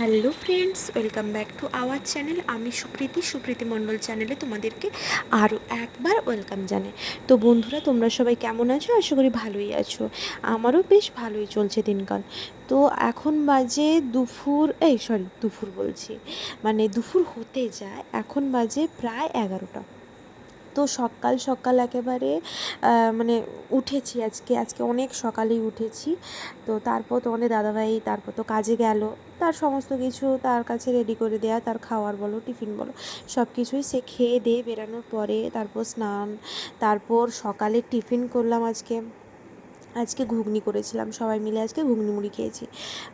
Hello friends, welcome back to our channel. আমি সুপ্রীতি সুপ্রীতি মণ্ডল চ্যানেলে তোমাদেরকে আরও একবার ওয়েলকাম জানাই। তো বন্ধুরা, তোমরা সবাই কেমন আছো? আশা করি ভালোই আছো। আমারও বেশ ভালোই চলছে দিনকাল। তো এখন বাজে দুপুর, এই সরি দুপুর বলছি। মানে দুপুর হতে যায়, এখন বাজে প্রায় এগারোটা। তো সকাল সকাল একেবারে মানে উঠেছি আজকে আজকে অনেক সকালেই উঠেছি। তো তারপর তোমাদের দাদাভাই, তারপর তো কাজে গেল। তার সমস্ত কিছু তার কাছে রেডি করে দেয়া, তার খাওয়ার বলো টিফিন বলো সব কিছুই সে খেয়ে দিয়ে বেরানোর পরে তারপর স্নান, তারপর সকালে টিফিন করলাম আজকে। আজকে ঘুগনি করেছিলাম, সবাই মিলে আজকে ঘুগনি মুড়ি খেয়েছি।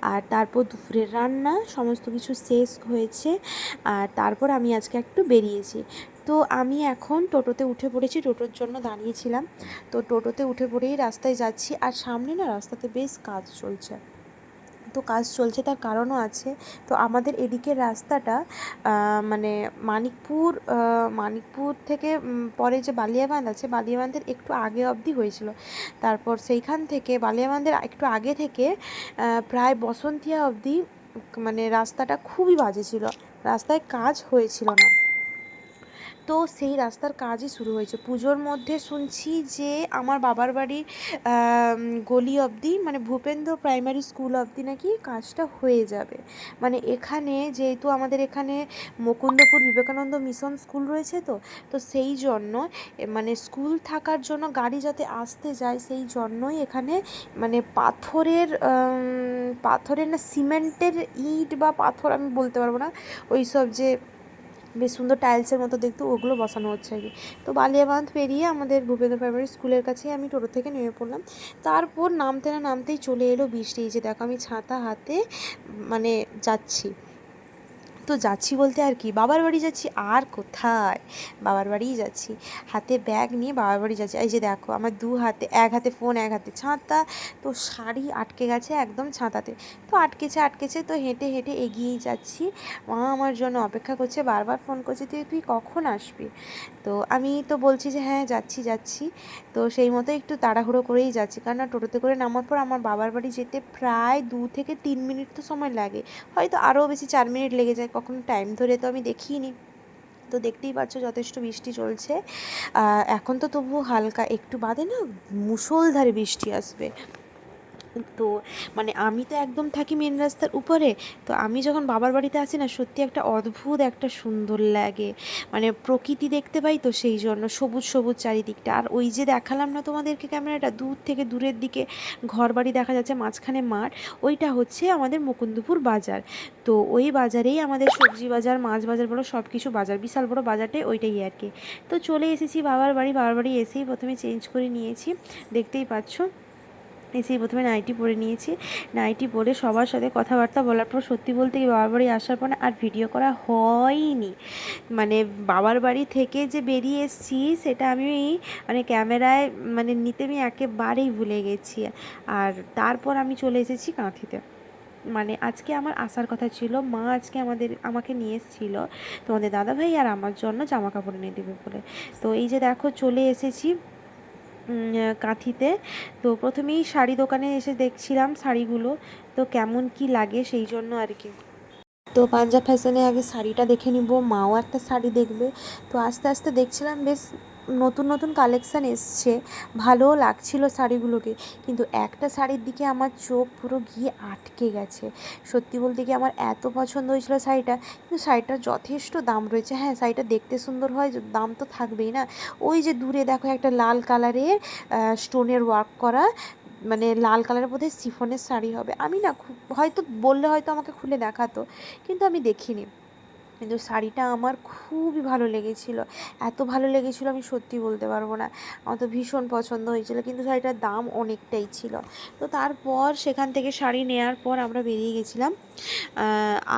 আর তারপর দুপুরের রান্না, সমস্ত কিছু শেষ হয়েছে। আর তারপর আমি আজকে একটু বেরিয়েছি। তো আমি এখন টোটোতে উঠে পড়েছি, টোটোর জন্য দাঁড়িয়েছিলাম। তো টোটোতে উঠে পড়েই রাস্তায় যাচ্ছি। আর সামনে না রাস্তাতে বেশ কাজ চলছে। তো কাজ চলছে, তার কারণও আছে। তো আমাদের এদিকের রাস্তাটা মানে মানিকপুর মানিকপুর থেকে পরে যে বালিয়াবাঁধ আছে, বালিয়াবাঁধের একটু আগে অবধি হয়েছিল। তারপর সেইখান থেকে, বালিয়াবাঁধের একটু আগে থেকে প্রায় বসন্তিয়া অবধি মানে রাস্তাটা খুবই বাজে ছিল। রাস্তায় কাজ হয়েছিল না। তো সেই রাস্তার কাজই শুরু হয়েছে। পুজোর মধ্যে শুনছি যে আমার বাবার বাড়ির গলি অবধি মানে ভূপেন্দ্র প্রাইমারি স্কুল অবধি নাকি কাজটা হয়ে যাবে। মানে এখানে যেহেতু আমাদের এখানে মুকুন্দপুর বিবেকানন্দ মিশন স্কুল রয়েছে তো তো সেই জন্য মানে স্কুল থাকার জন্য গাড়ি যাতে আসতে যায় সেই জন্যই এখানে মানে পাথরের পাথরের না, সিমেন্টের ইট বা পাথর আমি বলতে পারব না ওই সব যে বেশ সুন্দর টাইলসের মতো দেখতে, ওগুলো বসানো হচ্ছে আর কি তো বালিয়াবাঁধ পেরিয়ে আমাদের ভূপেন্দ্র প্রাইমারি স্কুলের কাছেই আমি টোটো থেকে নেমে পড়লাম। তারপর নামতে না নামতেই চলে এলো বৃষ্টি। যে দেখো আমি ছাতা হাতে মানে যাচ্ছি। তো যাচ্ছি বলতে আর কি। বাবার বাড়ি যাচ্ছি, আর কোথায়? বাবার বাড়িই যাচ্ছি। হাতে ব্যাগ নিয়ে বাবার বাড়ি যাচ্ছি। এই যে দেখো, আমার দু হাতে, এক হাতে ফোন এক হাতে ছাতা। তো শাড়ি আটকে গেছে একদম ছাতাতে। তো আটকেছে আটকেছে, তো হেঁটে হেঁটে এগিয়েই যাচ্ছি। মা আমার জন্য অপেক্ষা করছে, বারবার ফোন করছে, তুই তুই কখন আসবি? তো আমি তো বলছি যে হ্যাঁ যাচ্ছি যাচ্ছি। তো সেই মতো একটু তাড়াহুড়ো করেই যাচ্ছি। কারণ টোটোতে করে নামার পর আমার বাবার বাড়ি যেতে প্রায় দু থেকে তিন মিনিট তো সময় লাগে। হয়তো আরও বেশি চার মিনিট লেগে যায়। কখনো টাইম ধরে তো আমি দেখিনি। তো দেখতেই পাচ্ছ যথেষ্ট বৃষ্টি চলছে। এখন তো তবুও হালকা, একটু বাদে না মুষলধারে বৃষ্টি আসবে। তো মানে আমি তো একদম থাকি মেন রাস্তার উপরে, তো আমি যখন বাবার বাড়িতে আসি না, সত্যি একটা অদ্ভুত একটা সুন্দর লাগে। মানে প্রকৃতি দেখতে পাই তো সেই জন্য, সবুজ সবুজ চারিদিকটা। আর ওই যে দেখালাম না তোমাদেরকে ক্যামেরাটা, দূর থেকে দূরের দিকে ঘর বাড়ি দেখা যাচ্ছে, মাঝখানে মাঠ, ওইটা হচ্ছে আমাদের মুকুন্দপুর বাজার। তো ওই বাজারেই আমাদের সবজি বাজার, মাছ বাজার বলো সব কিছু বাজার, বিশাল বড় বাজারটাই ওইটাই আর কি। তো চলে এসেছি বাবার বাড়ি বাবার বাড়ি এসেই প্রথমে চেঞ্জ করে নিয়েছি, দেখতেই পাচ্ছ। এসেই প্রথমে নাইটি পরে নিয়েছি। নাইটি পরে সবার সাথে কথাবার্তা বলার পর সত্যি বলতে কি বাবার বাড়ি আসার পর আর ভিডিও করা হয়নি। মানে বাবার বাড়ি থেকে যে বেরিয়ে এসেছি সেটা আমি মানে ক্যামেরায় মানে নিতে আমি একেবারেই ভুলে গেছি। আর তারপর আমি চলে এসেছি কাঁথিতে। মানে আজকে আমার আসার কথা ছিল, মা আজকে আমাদের, আমাকে নিয়ে এসেছিল। তোমাদের দাদাভাই আর আমার জন্য জামা কাপড় এনে দেবে বলে। তো এই যে দেখো চলে এসেছি। কাঁথিতে। তো প্রথমেই শাড়ি দোকানে এসে দেখছিলাম শাড়িগুলো। তো কেমন কি লাগে সেই জন্য আর কি। তো পাঞ্জাব ফ্যাশনে আগে শাড়িটা দেখে নিব। মাও একটা শাড়ি দেখবে। তো আস্তে আস্তে দেখছিলাম, বেশ নতুন নতুন কালেকশান এসছে। ভালোও লাগছিল শাড়িগুলোকে। কিন্তু একটা শাড়ির দিকে আমার চোখ পুরো গিয়ে আটকে গেছে। সত্যি বলতে কি আমার এত পছন্দ হয়েছিল শাড়িটা, কিন্তু শাড়িটার যথেষ্ট দাম রয়েছে। হ্যাঁ শাড়িটা দেখতে সুন্দর হয়, দাম তো থাকবেই না। ওই যে দূরে দেখো একটা লাল কালারের স্টোনের ওয়ার্ক করা মানে লাল কালারের বোধহয় সিফনের শাড়ি হবে। আমি না খুব, হয়তো বললে হয়তো আমাকে খুলে দেখাতো, কিন্তু আমি দেখিনি। কিন্তু শাড়িটা আমার খুবই ভালো লেগেছিল। এত ভালো লেগেছিল আমি সত্যি বলতে পারব না। আমার তো ভীষণ পছন্দ হয়েছিল, কিন্তু শাড়িটার দাম অনেকটাই ছিল। তো তারপর সেখান থেকে শাড়ি নেওয়ার পর আমরা বেরিয়ে গেছিলাম।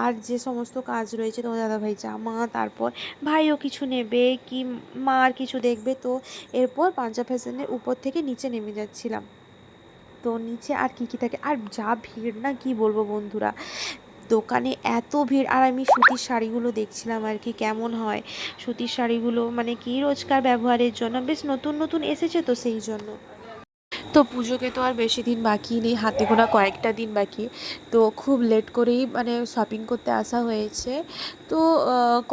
আর যে সমস্ত কাজ রয়েছে তোমার দাদাভাই জামা, তারপর ভাইও কিছু নেবে কি মা আর কিছু দেখবে, তো এরপর পাঞ্জাব ফ্যাশনের উপর থেকে নিচে নেমে যাচ্ছিলাম। তো নিচে আর কি কি থাকে? আর যা ভিড় না, কি বলব বন্ধুরা? দোকানে এত ভিড়। আর আমি সুতির শাড়িগুলো দেখছিলাম আর কি, কেমন হয়? সুতির শাড়িগুলো মানে কি রোজকার ব্যবহারের জন্য? বেশ নতুন নতুন এসেছে তো সেই জন্য। তো পুজোকে তো আর বেশি দিন বাকি নেই, হাতে গোনা কয়েকটা দিন বাকি। তো খুব লেট করেই মানে শপিং করতে আসা হয়েছে। তো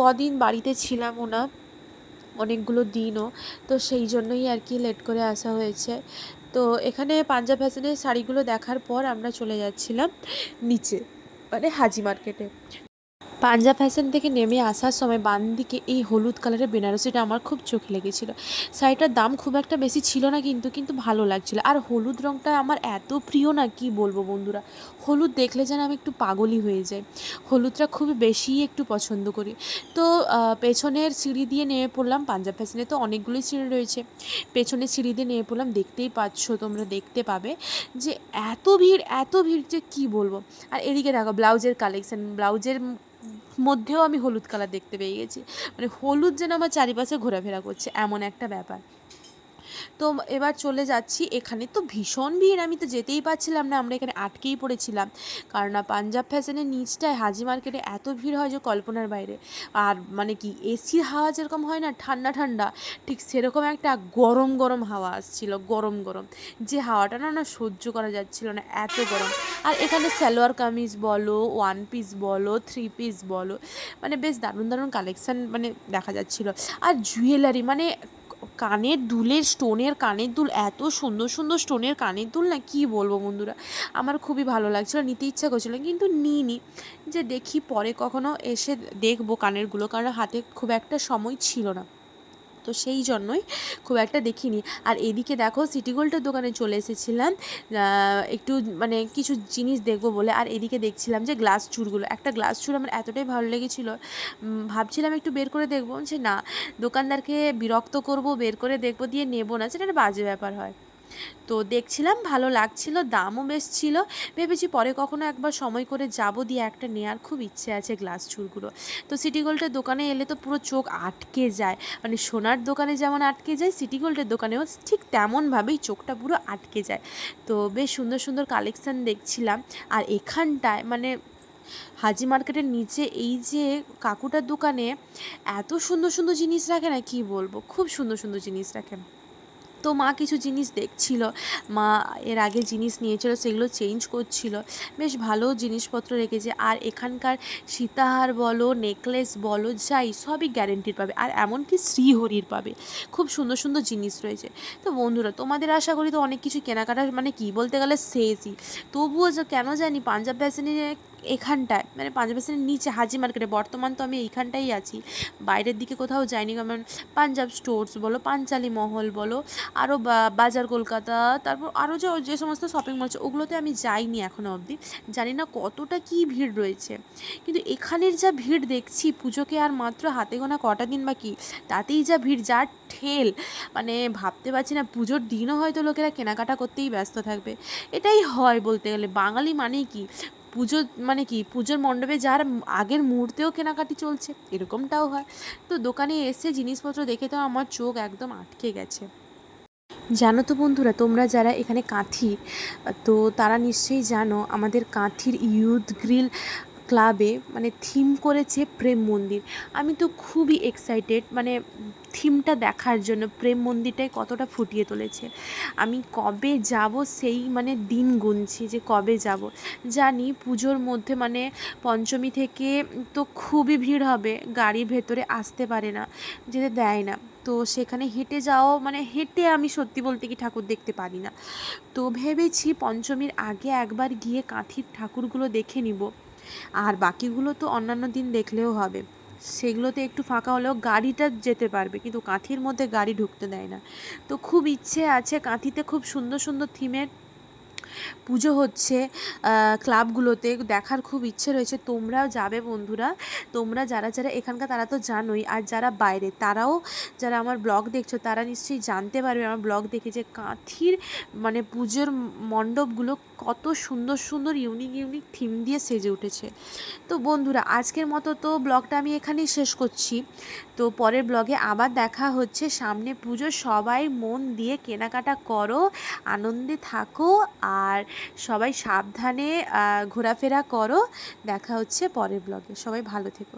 কদিন বাড়িতে ছিলামও না অনেকগুলো দিনও। তো সেই জন্যই আর কি লেট করে আসা হয়েছে। তো এখানে পাঞ্জাব ফ্যাশনের শাড়িগুলো দেখার পর আমরা চলে যাচ্ছিলাম নিচে। মানে হাজি মার্কেটে। পাঞ্জাব ফ্যাশন থেকে নেমে আসার সময় বাম দিকে এই হলুদ কালারের বেনারসিটা আমার খুব চোখে লেগেছিল। শাড়িটার দাম খুব একটা বেশি ছিল না কিন্তু কিন্তু ভালো লাগছিল। আর হলুদ রঙটা আমার এত প্রিয় না, কি বলব বন্ধুরা? হলুদ দেখলে যেন আমি একটু পাগলই হয়ে যাই। হলুদটা খুব বেশিই একটু পছন্দ করি। তো পেছনের সিঁড়ি দিয়ে নেমে পড়লাম পাঞ্জাব ফ্যাশনে। তো অনেকগুলোই সিঁড়ি রয়েছে। পেছনের সিঁড়ি দিয়ে নেমে পড়লাম। দেখতেই পাচ্ছ তোমরা, দেখতে পাবে যে এত ভিড় এত ভিড় যে কী বলব? আর এদিকে দেখো, ব্লাউজের কালেকশান ব্লাউজের মধ্যেও আমি হলুদ কালার দেখতে পেয়ে গেছি। মানে হলুদ যেন আমার চারিপাশে ঘোরাফেরা করছে, এমন একটা ব্যাপার। তো এবার চলে যাচ্ছি। এখানে তো ভীষণ ভিড়। আমি তো যেতেই পারছিলাম না। আমরা এখানে আটকেই পড়েছিলাম। কারণ না পাঞ্জাব ফ্যাশনের নিচটায় হাজি মার্কেটে এত ভিড় হয় যে কল্পনার বাইরে। আর মানে কি, এসির হাওয়া যেরকম হয় না, ঠান্ডা ঠান্ডা, ঠিক সেরকম একটা গরম গরম হাওয়া আসছিল। গরম গরম। যে হাওয়াটা না না সহ্য করা যাচ্ছিল না। এত গরম। আর এখানে সালোয়ার কামিজ বলো, ওয়ান পিস বলো, থ্রি পিস বলো মানে বেশ দারুণ দারুণ কালেকশান মানে দেখা যাচ্ছিল। আর জুয়েলারি মানে কানের দুলের স্টোনের কানের দুল, এত সুন্দর সুন্দর স্টোনের কানের দুল না কি বলব বন্ধুরা? আমার খুবই ভালো লাগছিল, নিতে ইচ্ছা করছিল, কিন্তু নিইনি। যে দেখি পরে কখনো এসে দেখব কানেরগুলো, কারণ হাতে খুব একটা সময় ছিল না। তো সেই জন্যই খুব একটা দেখিনি। আর এদিকে দেখো সিটি গোল্ডের দোকানে চলে এসেছিলাম একটু মানে কিছু জিনিস দেখব বলে। আর এদিকে দেখছিলাম যে গ্লাস চুরগুলো, একটা গ্লাস চুর আমার এতটাই ভালো লেগেছিল। ভাবছিলাম একটু বের করে দেখব। যে না, দোকানদারকে বিরক্ত করব, বের করে দেখব, দিয়ে নেব না। সেটা বাজে ব্যাপার হয়। তো দেখছিলাম ভালো লাগছিল, দামও বেশ ছিল। ভেবেছি পরে কখনো একবার সময় করে যাব দিয়ে একটা নেওয়ার খুব ইচ্ছে আছে গ্লাস চুরগুলো তো সিটি গোল্ডের দোকানে এলে তো পুরো চোখ আটকে যায়। মানে সোনার দোকানে যেমন আটকে যায়, সিটি গোল্ডের দোকানেও ঠিক তেমনভাবেই চোখটা পুরো আটকে যায়। তো বেশ সুন্দর সুন্দর কালেকশান দেখছিলাম। আর এখানটায় মানে হাজি মার্কেটের নিচে এই যে কাকুটার দোকানে এত সুন্দর সুন্দর জিনিস রাখে না, কি বলব? খুব সুন্দর সুন্দর জিনিস রাখে। তো মা কিছু জিনিস দেখছিল। মা এর আগে জিনিস নিয়েছিল, সেগুলো চেঞ্জ করছিল। বেশ ভালো জিনিসপত্র রেখেছে। আর এখানকার সীতাহার বলো নেকলেস বলো, যাই, সবই গ্যারেন্টির পাবে। আর এমনকি শ্রীহরির পাবে। খুব সুন্দর সুন্দর জিনিস রয়েছে। তো বন্ধুরা, তোমাদের আশা করি তো অনেক কিছু কেনাকাটা মানে কি বলতে গেলে শেষই। তবুও কেন জানি পাঞ্জাব ফ্যাশনের এখানটায় মানে পাঞ্জাব ফ্যাশনের নিচে, হাজি মার্কেটে, বর্তমান তো আমি এইখানটাই আছি। বাইরের দিকে কোথাও যাইনি কারণ পাঞ্জাব স্টোর্স বলো, পাঞ্চালি মহল বলো আরও বাজার কলকাতা, তারপর আরও যে যে সমস্ত শপিং মল আছে ওগুলোতে আমি যাইনি এখনও অবধি। জানি না কতটা কী ভিড় রয়েছে। কিন্তু এখানের যা ভিড় দেখছি, পুজোকে আর মাত্র হাতে গোনা কটা দিন বাকি, তাতেই যা ভিড় যা ঠেল মানে ভাবতে পারছি না, পুজোর দিনও হয়তো লোকেরা কেনাকাটা করতেই ব্যস্ত থাকবে। এটাই হয় বলতে গেলে, বাঙালি মানেই কি? পুজো মানে কি, পুজোর মণ্ডপে যার আগের মুহূর্তেও কেনাকাটি চলছে, এরকমটাও হয়। তো দোকানে এসে জিনিসপত্র দেখে তো আমার চোখ একদম আটকে গেছে। জানো তো বন্ধুরা, তোমরা যারা এখানে কাঁথি, তো তারা নিশ্চয়ই জানো আমাদের কাঁথির ইউথ গ্রিল ক্লাবে মানে থিম করেছে প্রেম মন্দির। আমি তো খুবই এক্সাইটেড মানে থিমটা দেখার জন্য প্রেম মন্দিরটাই কতটা ফুটিয়ে তুলেছে। আমি কবে যাব সেই মানে দিন গুনছি যে কবে যাব। জানি পুজোর মধ্যে মানে পঞ্চমী থেকে তো খুবই ভিড় হবে, গাড়ির ভেতরে আসতে পারে না, যেতে দেয় না। তো সেখানে হেঁটে যাওয়াও মানে হেঁটে আমি সত্যি বলতে কি ঠাকুর দেখতে পারি না। তো ভেবেছি পঞ্চমীর আগে একবার গিয়ে কাঁথির ঠাকুরগুলো দেখে নিব। আর বাকিগুলো তো অন্যান্য দিন দেখলেও হবে। সেগুলোতে একটু ফাঁকা হলেও গাড়িটা যেতে পারবে, কিন্তু কাঁথির মধ্যে গাড়ি ঢুকতে দেয় না। তো খুব ইচ্ছে আছে, কাঁথিতে খুব সুন্দর সুন্দর থিমের পুজো হচ্ছে ক্লাবগুলোতে। দেখার খুব ইচ্ছে রয়েছে। তোমরাও যাবে বন্ধুরা। তোমরা যারা যারা এখানকার, তারা তো জানোই। আর যারা বাইরে, তারাও যারা আমার ব্লগ দেখছ, তারা নিশ্চয়ই জানতে পারবে। আমার ব্লগ দেখে যে কাঁথির মানে পুজোর মণ্ডপগুলো কত সুন্দর সুন্দর ইউনিক ইউনিক থিম দিয়ে সেজে উঠেছে। তো বন্ধুরা, আজকের মতো তো ব্লগটা আমি এখানেই শেষ করছি। তো পরের ব্লগে আবার দেখা হচ্ছে। সামনে পুজো, সবাই মন দিয়ে কেনাকাটা করো, আনন্দে থাকো আর সবাই সাবধানে ঘোরাফেরা করো। দেখা হচ্ছে পরের ব্লগে। সবাই ভালো থেকো।